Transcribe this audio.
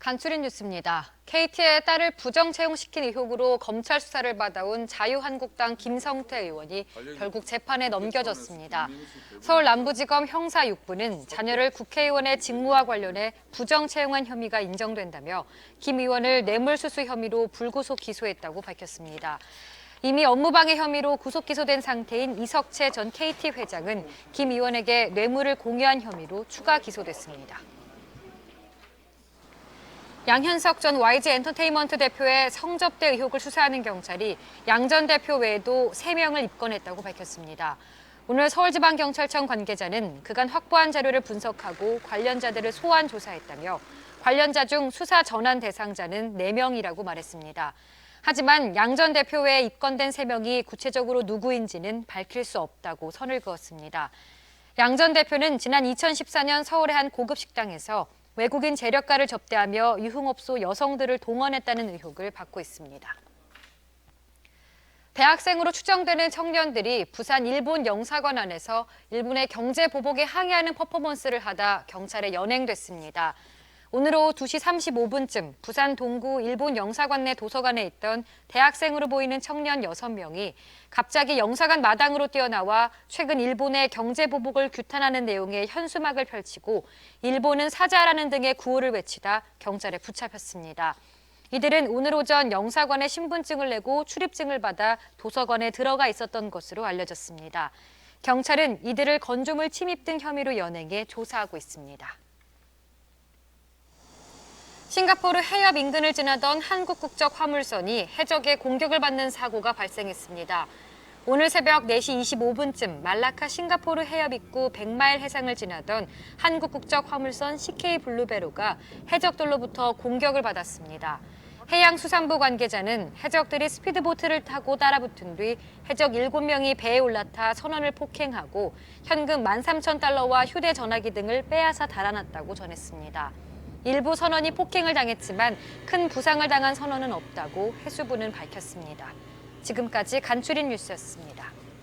간추린 뉴스입니다. KT의 딸을 부정 채용시킨 의혹으로 검찰 수사를 받아온 자유한국당 김성태 의원이 결국 재판에 넘겨졌습니다. 서울 남부지검 형사 6부는 자녀를 국회의원의 직무와 관련해 부정 채용한 혐의가 인정된다며 김 의원을 뇌물수수 혐의로 불구속 기소했다고 밝혔습니다. 이미 업무방해 혐의로 구속 기소된 상태인 이석채 전 KT 회장은 김 의원에게 뇌물을 공유한 혐의로 추가 기소됐습니다. 양현석 전 YG 엔터테인먼트 대표의 성접대 의혹을 수사하는 경찰이 양 전 대표 외에도 3명을 입건했다고 밝혔습니다. 오늘 서울지방경찰청 관계자는 그간 확보한 자료를 분석하고 관련자들을 소환 조사했다며 관련자 중 수사 전환 대상자는 4명이라고 말했습니다. 하지만 양 전 대표 외에 입건된 3명이 구체적으로 누구인지는 밝힐 수 없다고 선을 그었습니다. 양 전 대표는 지난 2014년 서울의 한 고급 식당에서 외국인 재력가를 접대하며 유흥업소 여성들을 동원했다는 의혹을 받고 있습니다. 대학생으로 추정되는 청년들이 부산 일본 영사관 안에서 일본의 경제 보복에 항의하는 퍼포먼스를 하다 경찰에 연행됐습니다. 오늘 오후 2시 35분쯤 부산 동구 일본 영사관 내 도서관에 있던 대학생으로 보이는 청년 6명이 갑자기 영사관 마당으로 뛰어나와 최근 일본의 경제 보복을 규탄하는 내용의 현수막을 펼치고 일본은 사죄하라는 등의 구호를 외치다 경찰에 붙잡혔습니다. 이들은 오늘 오전 영사관에 신분증을 내고 출입증을 받아 도서관에 들어가 있었던 것으로 알려졌습니다. 경찰은 이들을 건조물 침입 등 혐의로 연행해 조사하고 있습니다. 싱가포르 해협 인근을 지나던 한국 국적 화물선이 해적의 공격을 받는 사고가 발생했습니다. 오늘 새벽 4시 25분쯤 말라카 싱가포르 해협 입구 100마일 해상을 지나던 한국 국적 화물선 CK 블루베로가 해적들로부터 공격을 받았습니다. 해양수산부 관계자는 해적들이 스피드보트를 타고 따라붙은 뒤 해적 7명이 배에 올라타 선원을 폭행하고 현금 13,000달러와 휴대전화기 등을 빼앗아 달아났다고 전했습니다. 일부 선원이 폭행을 당했지만 큰 부상을 당한 선원은 없다고 해수부는 밝혔습니다. 지금까지 간추린 뉴스였습니다.